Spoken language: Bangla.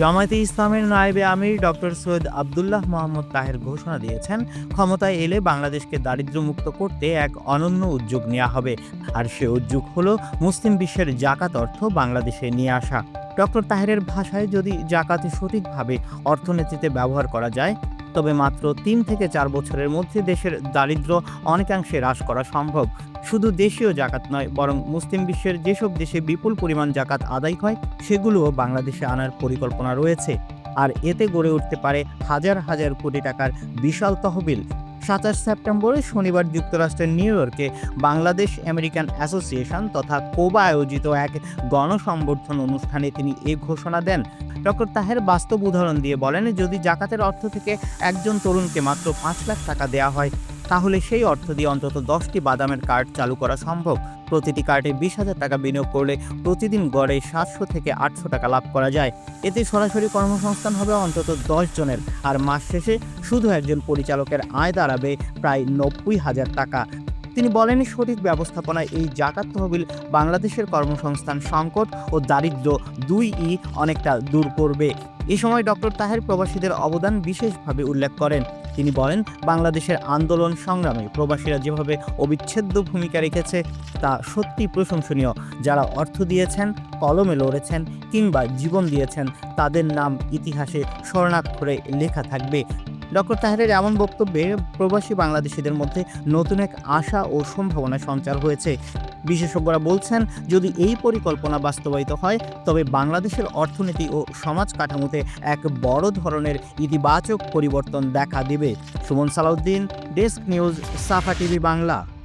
জামায়াতে ইসলামের নায়েবে আমির ডক্টর সৈয়দ আবদুল্লাহ মোহাম্মদ তাহের ঘোষণা দিয়েছেন, ক্ষমতায় এলে বাংলাদেশকে দারিদ্র্যমুক্ত করতে এক অনন্য উদ্যোগ নেওয়া হবে। আর সে উদ্যোগ হলো মুসলিম বিশ্বের জাকাত অর্থ বাংলাদেশে নিয়ে আসা। ডক্টর তাহেরের ভাষায় যদি জাকাতে সঠিকভাবে অর্থনীতিতে ব্যবহার করা যায় তবে মাত্র তিন থেকে চার বছরের মধ্যে দেশের দারিদ্র অনেকাংশে হ্রাস করা সম্ভব। শুধু দেশীয় জাকাত নয়, বরং মুসলিম বিশ্বের যেসব দেশে বিপুল পরিমাণ জাকাত আদায় হয়, সেগুলোও বাংলাদেশে আনার পরিকল্পনা রয়েছে। আর এতে গড়ে উঠতে পারে হাজার হাজার কোটি টাকার বিশাল তহবিল। সাতাশ সেপ্টেম্বরে শনিবার যুক্তরাষ্ট্রের নিউ ইয়র্কে বাংলাদেশ আমেরিকান অ্যাসোসিয়েশন তথা কোবা আয়োজিত এক গণসম্বর্ধন অনুষ্ঠানে তিনি এ ঘোষণা দেন। ডক্টর তাহের বাস্তব উদাহরণ দিয়ে বলেন, যদি জাকাতের অর্থ থেকে একজন তরুণকে মাত্র পাঁচ লাখ টাকা দেওয়া হয় তাহলে সেই অর্থ দিয়ে অন্তত দশটি বাদামের কার্ড চালু করা সম্ভব। প্রতিটি কার্ডে বিশ হাজার টাকা বিনিয়োগ করলে প্রতিদিন গড়ে সাতশো থেকে আটশো টাকা লাভ করা যায়। এতে সরাসরি কর্মসংস্থান হবে অন্তত দশ জনের। আর মাস শেষে শুধু একজন পরিচালকের আয় দাঁড়াবে প্রায় নব্বই হাজার টাকা। তিনি বলেন, সঠিক ব্যবস্থাপনায় এই জাকাত তহবিল বাংলাদেশের কর্মসংস্থান সংকট ও দারিদ্র দুই ই অনেকটা দূর করবে। এ সময় ডক্টর তাহের প্রবাসীদের অবদান বিশেষভাবে উল্লেখ করেন। তিনি বলেন, বাংলাদেশের আন্দোলন সংগ্রামে প্রবাসীরা যেভাবে অবিচ্ছেদ্য ভূমিকা রেখেছে, তা সত্যি প্রশংসনীয়। যারা অর্থ দিয়েছেন, কলমে লড়েছেন কিংবা জীবন দিয়েছেন, তাদের নাম ইতিহাসে স্বর্ণাক্ষরে লেখা থাকবে। ডক্টর তাহেরের এমন বক্তব্যে প্রবাসী বাংলাদেশিদের মধ্যে নতুন এক আশা ও সম্ভাবনা সঞ্চার হয়েছে। বিশেষজ্ঞরা বলছেন, যদি এই পরিকল্পনা বাস্তবায়িত হয়, তবে বাংলাদেশের অর্থনীতি ও সমাজ কাঠামোতে এক বড় ধরনের ইতিবাচক পরিবর্তন দেখা দেবে। Suman Salauddin, desk news, Safa TV Bangla.